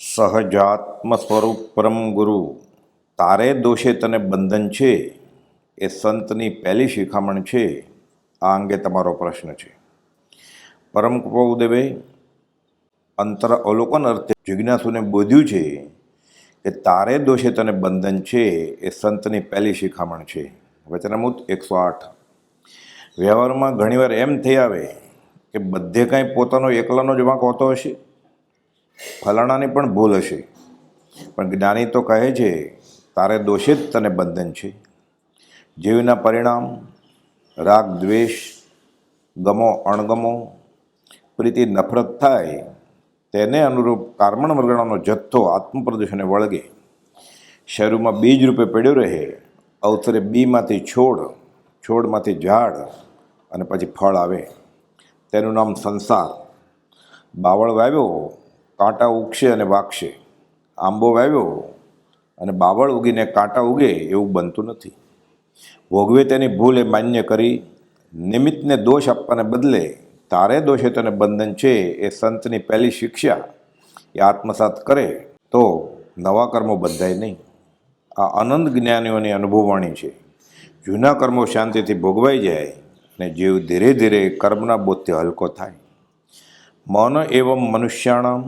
સહજાત્મ સ્વરૂપ પરમ ગુરુ. તારે દોષે તને બંધન છે, એ સંતની પહેલી શિખામણ છે, આ અંગે તમારો પ્રશ્ન છે. પરમ કૃપાઉદેવે, અંતર અવલોકન અર્થે જિજ્ઞાસુને બોધ્યું છે કે તારે દોષે તને બંધન છે, એ સંતની પહેલી શિખામણ છે. વચનામૂત એકસો આઠ. વ્યવહારમાં ઘણીવાર એમ થઈ આવે કે બધે કાંઈ પોતાનો એકલાનો જ વાંક હોતો હશે. ફલાણાની પણ ભૂલ હશે. પણ જ્ઞાની તો કહે છે, તારે દોષે જ તને બંધન છે. જીવના પરિણામ, રાગ, દ્વેષ, ગમો, અણગમો, પ્રીતિ, નફરત થાય, તેને અનુરૂપ કાર્મણ વર્ગણાનો જથ્થો આત્મપ્રદૂષણને વળગે. શરૂમાં બીજ રૂપે પડ્યો રહે અવસરે બીમાંથી છોડ, છોડમાંથી ઝાડ અને પછી ફળ આવે. તેનું નામ સંસાર. બાવળ વાવ્યો કાંટા ઉગશે અને વાગશે. આંબો વાવ્યો અને બાવળ ઉગીને કાંટા ઉગે એવું બનતું નથી. ભોગવે તેની ભૂલ એ માન્ય કરી, નિમિત્તને દોષ આપવાને બદલે તારે દોષે તને બંધન છે એ સંતની પહેલી શિક્ષા એ આત્મસાત કરે તો નવા કર્મો બંધાય નહીં. આ અનંત જ્ઞાનીઓની અનુભવવાણી છે. જૂના કર્મો શાંતિથી ભોગવાઈ જાય અને જીવ ધીરે ધીરે કર્મના બોધથી હલકો થાય. મન એવમ મનુષ્યાણામ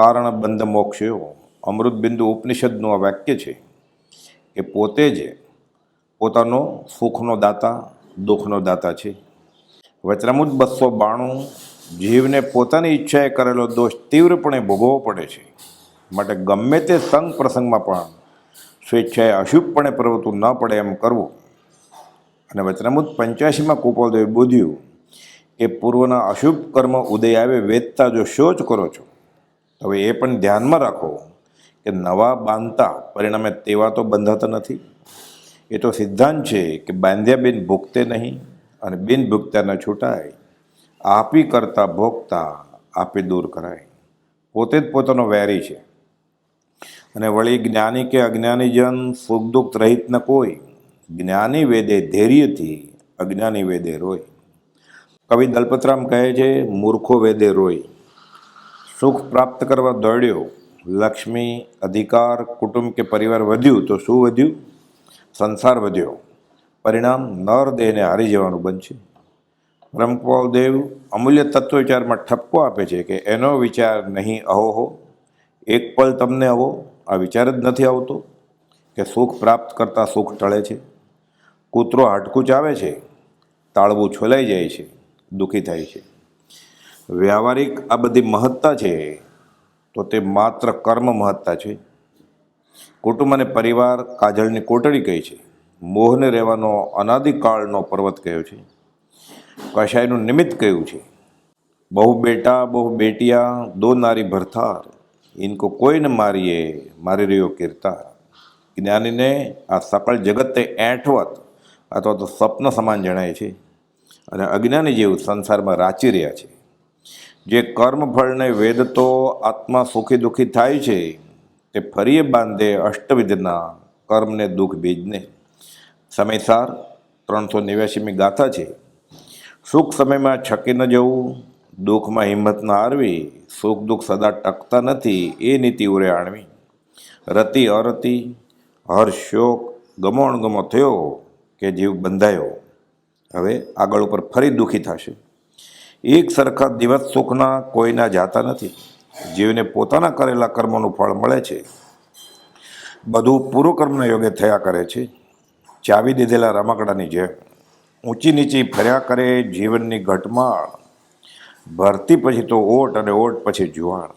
કારણ બંધ મોક્ષયો અમૃત બિંદુ ઉપનિષદનું આ વાક્ય છે કે પોતે જ પોતાનો સુખનો દાતા, દુઃખનો દાતા છે. વચનામૃત બસો બાણું જીવને પોતાની ઈચ્છાએ કરેલો દોષ તીવ્રપણે ભોગવવો પડે છે. માટે ગમે તે સંગ પ્રસંગમાં પણ સ્વેચ્છાએ અશુભપણે પ્રવૃત્તિ ન પડે એમ કરવું. અને વચનામૃત પંચ્યાસીમાં કુપાલદેવે બોધ્યું કે પૂર્વના અશુભ કર્મ ઉદય આવે વેદતા જો શોચ કરો છો હવે એ પણ ધ્યાનમાં રાખો કે નવા બાંધતા પરિણામે તેવા તો બંધાતા નથી. એ તો સિદ્ધાંત છે કે બાંધ્યા બિન ભૂખતે નહીં અને બિન ભૂખતા ન છૂટાય. આપી કરતા ભોગતા આપી દૂર કરાય. પોતે જ પોતાનો વેરી છે. અને વળી જ્ઞાની કે અજ્ઞાની જન સુખ દુઃખ રહિત ન કોઈ. જ્ઞાની વેદે ધૈર્યથી અજ્ઞાની વેદે રોય. કવિ દલપતરામ કહે છે, મૂર્ખો વેદે રોય. સુખ પ્રાપ્ત કરવા દોડ્યો, લક્ષ્મી, અધિકાર, કુટુંબ કે પરિવાર વધ્યું તો શું વધ્યું? સંસાર વધ્યો. પરિણામ નર દેહને હારી જવાનું બનશે. બ્રહ્મપાલ દેવ અમૂલ્ય તત્વ વિચારમાં ઠપકો આપે છે કે એનો વિચાર નહીં અહો હો. એક પલ તમને આવો, આ વિચાર જ નથી આવતો કે સુખ પ્રાપ્ત કરતાં સુખ ટળે છે. કૂતરો હાડકું ચાવે છે, તાળવું છોલાઈ જાય છે, દુઃખી થાય છે. વ્યાવહારિક આ બધી મહત્તા છે, તો તે માત્ર કર્મ મહત્તા છે. કુટુંબ અને પરિવાર કાજળની કોટડી કહી છે. મોહને રહેવાનો અનાદિકાળનો પર્વત કહ્યો છે. કશાયનું નિમિત્ત કહ્યું છે. બહુ બેટા, બહુ બેટિયા, દો નારી ભરથાર. ઇનકો કોઈને મારીએ, મારી રહ્યો કીર્તાર. જ્ઞાનીને આ સકળ જગતે એઠવત અથવા તો સ્વપ્ન સમાન જણાય છે. અને અજ્ઞાની જેવું સંસારમાં રાચી રહ્યા છે. જે કર્મફળને વેદતો આત્મા સુખી દુઃખી થાય છે, તે ફરીએ બાંધે અષ્ટવિધના કર્મને દુઃખ બીજને. સમયસાર ત્રણસો નેવ્યાસીમી ગાથા છે. સુખ સમયમાં છકી ન જવું, દુઃખમાં હિંમત ન હારવી, સુખ દુઃખ સદા ટકતા નથી એ નીતિ ઉરે આણવી. રતિ અરતિ હર્ષ શોક ગમો અણગમો થયો કે જીવ બંધાયો. હવે આગળ ઉપર ફરી દુઃખી થશે. એક સરખા દિવસ સુખના કોઈના જાતા નથી. જીવને પોતાના કરેલા કર્મોનું ફળ મળે છે. બધું પૂરો કર્મના યોગે થયા કરે છે. ચાવી દીધેલા રમકડાની જેમ ઊંચી નીચી ફર્યા કરે જીવનની ઘટમાળ. ભરતી પછી તો ઓટ અને ઓટ પછી જુવાણ.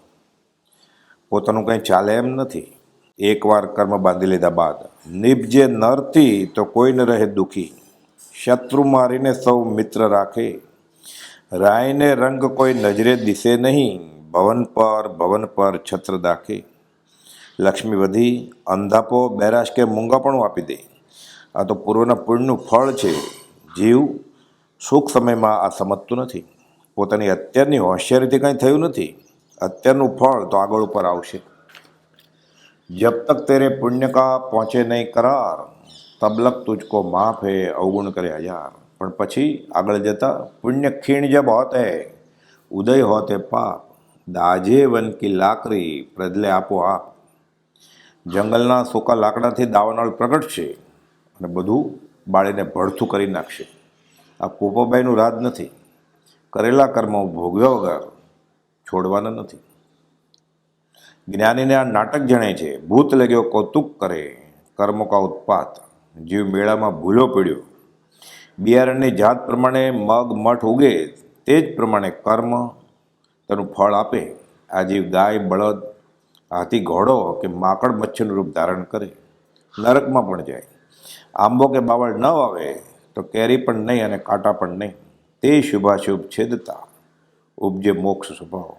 પોતાનું કંઈ ચાલે એમ નથી. એકવાર કર્મ બાંધી લીધા બાદ નિપજે નરથી તો કોઈ ન રહે દુઃખી. શત્રુ મારીને સૌ મિત્ર રાખે. રાયને રંગ કોઈ નજરે દિશે નહીં. ભવન પર ભવન પર છત્ર દાખે. લક્ષ્મી વધી, અંધાપો, બેરાશ કે મૂંગાપણું આપી દે. આ તો પૂર્વના પુણ્યનું ફળ છે. જીવ સુખ સમયમાં આ સમજતું નથી. પોતાની અત્યારની હોશિયારીથી કંઈ થયું નથી. અત્યારનું ફળ તો આગળ ઉપર આવશે. જબ તક તેરે પુણ્ય કા પહોંચે નહીં કરાર. તબલક તુજકો માફ હે, અવગુણ કરે હજાર. પણ પછી આગળ જતા પુણ્ય ખીણ જબ હોત હે ઉદય હોતે પાપ, દાજે વન કી લાકડી પ્રજલે આપોઆપ જંગલના સૂકા લાકડાથી દાવાનળ પ્રગટશે અને બધું બાળીને ભડથું કરી નાખશે. આ પોપોબાઈનું રાજ નથી. કરેલા કર્મો ભોગવ્યા વગર છોડવાના નથી. જ્ઞાનીને આ નાટક જણે છે, ભૂત લગ્યો કૌતુક કરે કર્મ કા ઉત્પાત. જીવ મેળામાં ભૂલો પડ્યો બિયારણની જાત પ્રમાણે મગ, મઠ ઉગે તે જ પ્રમાણે કર્મ તેનું ફળ આપે. આ જીવ ગાય, બળદ, હાથી, ઘોડો કે માકડ મચ્છરનું રૂપ ધારણ કરે. નરકમાં પણ જાય. આંબો કે બાવળ ન આવે તો કેરી પણ નહીં અને કાંટા પણ નહીં. તે શુભાશુભ છેદતા ઉપજે મોક્ષ સ્વભાવ.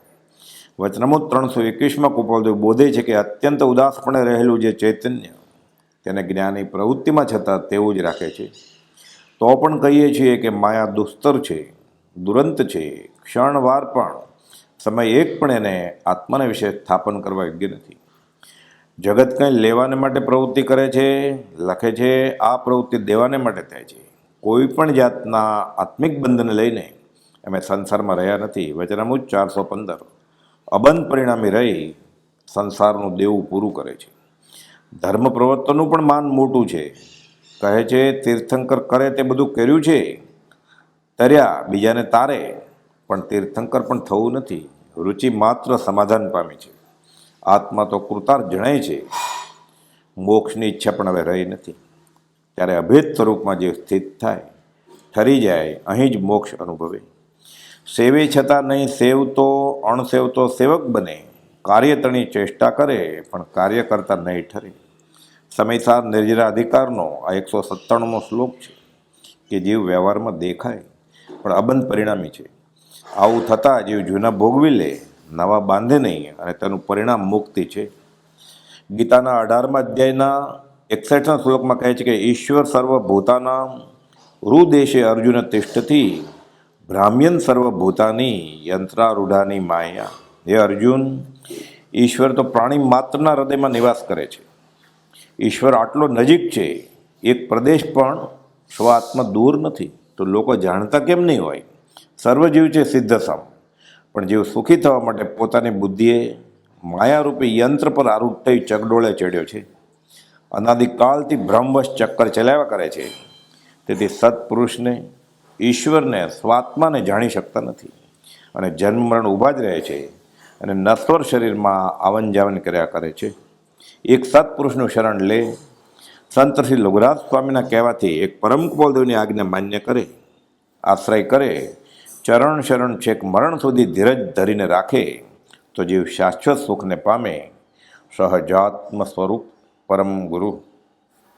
વચનામૃત ત્રણસો એકવીસમાં કુપાલદેવ બોધે છે કે અત્યંત ઉદાસપણે રહેલું જે ચૈતન્ય તેને જ્ઞાની પ્રવૃત્તિમાં છતાં તેવું જ રાખે છે. તો પણ કહીએ છીએ કે માયા દુસ્તર છે, દુરંત છે, ક્ષણવાર પણ. સમય એક પણ એને આત્માને વિશે સ્થાપન કરવા યોગ્ય નથી. જગત કંઈ લેવાને માટે પ્રવૃત્તિ કરે છે, લખે છે, આ પ્રવૃત્તિ દેવાને માટે થાય છે. કોઈ પણ જાતના આત્મિક બંધને લઈને અમે સંસારમાં રહ્યા નથી. વચનામુજ ચારસો પંદર. અબંધ પરિણામી રહી સંસારનું દેવું પૂરું કરે છે. ધર્મ પ્રવર્તનનું પણ માન મોટું છે. કહે છે, તીર્થંકર કરે તે બધું કર્યું છે? તર્યા બીજાને તારે. પણ તીર્થંકર પણ થવું નથી. રુચિ માત્ર સમાધાન પામી છે. આત્મા તો કૃતાર્થ જણાય છે. મોક્ષની ઈચ્છા પણ હવે રહી નથી. ત્યારે અભેદ સ્વરૂપમાં જે સ્થિત થાય, ઠરી જાય, અહીં જ મોક્ષ અનુભવે. સેવે છતાં નહીં સેવતો અણસેવતો સેવક બને. કાર્યતણી ચેષ્ટા કરે, પણ કાર્ય કરતા નહીં ઠરે. સમયસાર નિર્જરા અધિકારનો આ એકસો સત્તાણુંમો શ્લોક છે કે જીવ વ્યવહારમાં દેખાય, પણ અબંધ પરિણામી છે. આવું થતાં જીવ જૂના ભોગવી લે, નવા બાંધે નહીં અને તેનું પરિણામ મુક્તિ છે. ગીતાના અઢારમા અધ્યાયના એકસઠના શ્લોકમાં કહે છે કે ઈશ્વર સર્વભૂતાના રૂદેશે અર્જુન તિષ્ઠથી ભ્રામ્યન સર્વભૂતાની યંત્રારૂઢાની માયા. હે અર્જુન, ઈશ્વર તો પ્રાણી માત્રના હૃદયમાં નિવાસ કરે છે. ઈશ્વર આટલો નજીક છે, એક પ્રદેશ પણ સ્વાત્મા દૂર નથી. તો લોકો જાણતા કેમ નહીં હોય? સર્વજીવ છે સિદ્ધસમ. પણ જીવ સુખી થવા માટે પોતાની બુદ્ધિએ માયારૂપી યંત્ર પર આરૂઢ થઈ ચગડોળે ચડ્યો છે. અનાદિકાલથી ભ્રમવશ ચક્કર ચલાવ્યા કરે છે. તેથી સત્પુરુષને, ઈશ્વરને, સ્વાત્માને જાણી શકતા નથી. અને જન્મ મરણ ઊભા જ રહે છે અને નશ્વર શરીરમાં આવન જાવન કર્યા કરે છે. એક સત્પુરુષનું શરણ લે. સંત શ્રી લઘુરાજ સ્વામીના કહેવાથી એક પરમ કુબોલદેવની આજ્ઞા માન્ય કરે, આશ્રય કરે, ચરણ શરણ છેક મરણ સુધી ધીરજ ધરીને રાખે, તો જીવ શાશ્વત સુખને પામે. સહજાત્મ સ્વરૂપ પરમ ગુરુ.